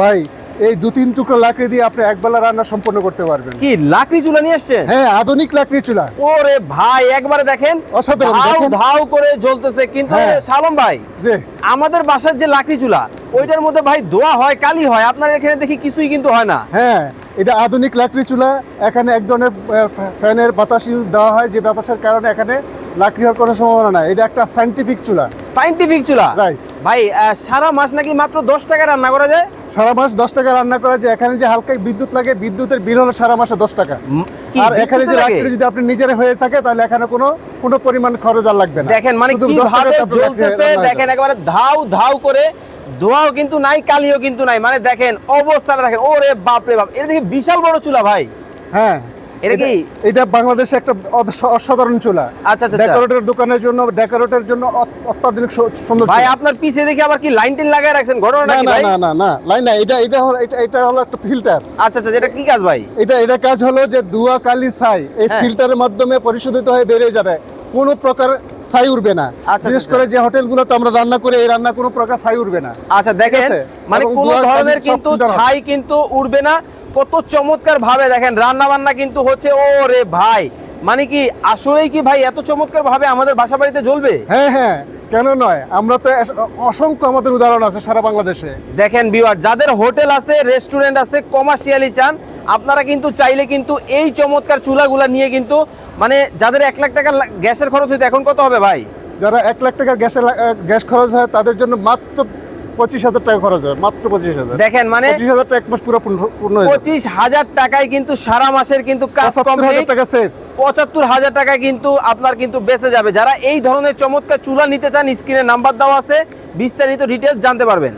ভাই এই দু তিন টুকরো লাকড়ি দিয়ে আপনি একবেলা রান্না সম্পন্ন করতে পারবেন। কি লাকড়ি চুলা নিয়ে আসছেন? হ্যাঁ আধুনিক লাকড়ি চুলা। ওরে ভাই একবারে দেখেন অসাধারণ, ভাও দেখেন। ধাউ করে জ্বলতেছে। কিন্তু সালম ভাই জি। আমাদের বাসার যে লাকড়ি চুলা ওইটার মধ্যে ভাই দোয়া হয় কালি হয়। আপনার এখানে দেখি কিছুই কিন্তু হয় না। হ্যাঁ এটা আধুনিক লাকড়ি চুলা এখানে এক ধরনের ফ্যানের বাতাস ইউজ দেওয়া হয় যে বাতাসের কারণে এখানে লাকড়ি হওয়ার কোনো সম্ভাবনা নাই। এটা একটা সাইন্টিফিক চুলা। সাইন্টিফিক চুলা? Right. ভাই সারা মাস নাকি মাত্র দশ টাকা রান্না করা যায়? সারা মাস দশ টাকা রান্না করা যায়। এখানে যে হালকা বিদ্যুৎ লাগে বিদ্যুতের বিল হলো সারা মাসে দশ টাকা। আর এখানে যে লাকড়ি যদি আপনি নিজের হয়ে থাকে তাহলে এখানে কোনো কোনো পরিমাণ খরচ আর লাগবে না। দেখেন মানে শুধু 10 কীভাবে টাকাতে আপনার লাকড়ি জ্বলতেছে দেখেন। একেবারে ধাউ ধাউ করে ধোঁয়াও কিন্তু নাই কালিও কিন্তু নাই। মানে দেখেন অবস্থাটা দেখেন ওরে বাপ রে বাপ। এটা দেখি বিশাল বড় চুলা ভাই। হ্যাঁ। এটা কি? এটা বাংলাদেশে একটা অসাধারণ চুলা। আচ্ছা, আচ্ছা, আচ্ছা। ডেকোরেটর দোকানের জন্য ডেকোরেটর জন্য অত্যাধুনিক সুন্দর ভাই আপনার পিছে দেখি আবার কি লাইন টিন লাগায় রাখছেন? ঘটনাটা না না ভাই? না না না। লাইন না এটা এটা হলো এটা এটা হলো একটা ফিল্টার। আচ্ছা আচ্ছা যেটা কি কাজ ভাই? এটা এটা কাজ হলো যে দুয়া কালি ছাই এই হ্যাঁ। ফিল্টারের মাধ্যমে পরিশোধিত হয়ে বেরিয়ে যাবে। কোনো প্রকার ছাই উঠবে না। আচ্ছা, বিশেষ আচ্ছা। করে যে হোটেলগুলোতে আমরা রান্না করি এই রান্না কোনো প্রকার ছাই উঠবে না। আচ্ছা দেখেন মানে কোনো ধরনের কিন্তু ছাই কিন্তু উঠবে না। কত চমৎকার ভাবে দেখেন রান্না বান্না কিন্তু হচ্ছে ও রে ভাই মানে কি আসলেই কি ভাই এত চমৎকার ভাবে আমাদের বাসা বাড়িতে জ্বলবে? হ্যাঁ হ্যাঁ কেন নয় আমরা তো অসংখ্য আমাদের উদাহরণ আছে সারা বাংলাদেশে। দেখেন বিওয়ার যাদের হোটেল আছে রেস্টুরেন্ট আছে কমার্শিয়ালি চান আপনারা কিন্তু চাইলে কিন্তু এই চমৎকার চুলাগুলা নিয়ে কিন্তু মানে যাদের এক লাখ টাকা গ্যাসের খরচ হইতো এখন কত হবে ভাই? যারা এক লাখ টাকার গ্যাসের গ্যাস খরচ হয় তাদের জন্য মাত্র পঁচিশ হাজার টাকা খরচ হয় মাত্র পঁচিশ হাজার। দেখেন মানে পঁচিশ হাজার টাকা এক মাস পুরো পূর্ণ পঁচিশ হাজার টাকায় কিন্তু সারা মাসের কিন্তু কাজ হাজার টাকা সেভ পঁচাত্তর হাজার টাকা কিন্তু আপনার কিন্তু বেঁচে যাবে। যারা এই ধরনের চমৎকার চুলা নিতে চান স্ক্রিনে নাম্বার দেওয়া আছে। বিস্তারিত ডিটেলস জানতে পারবেন।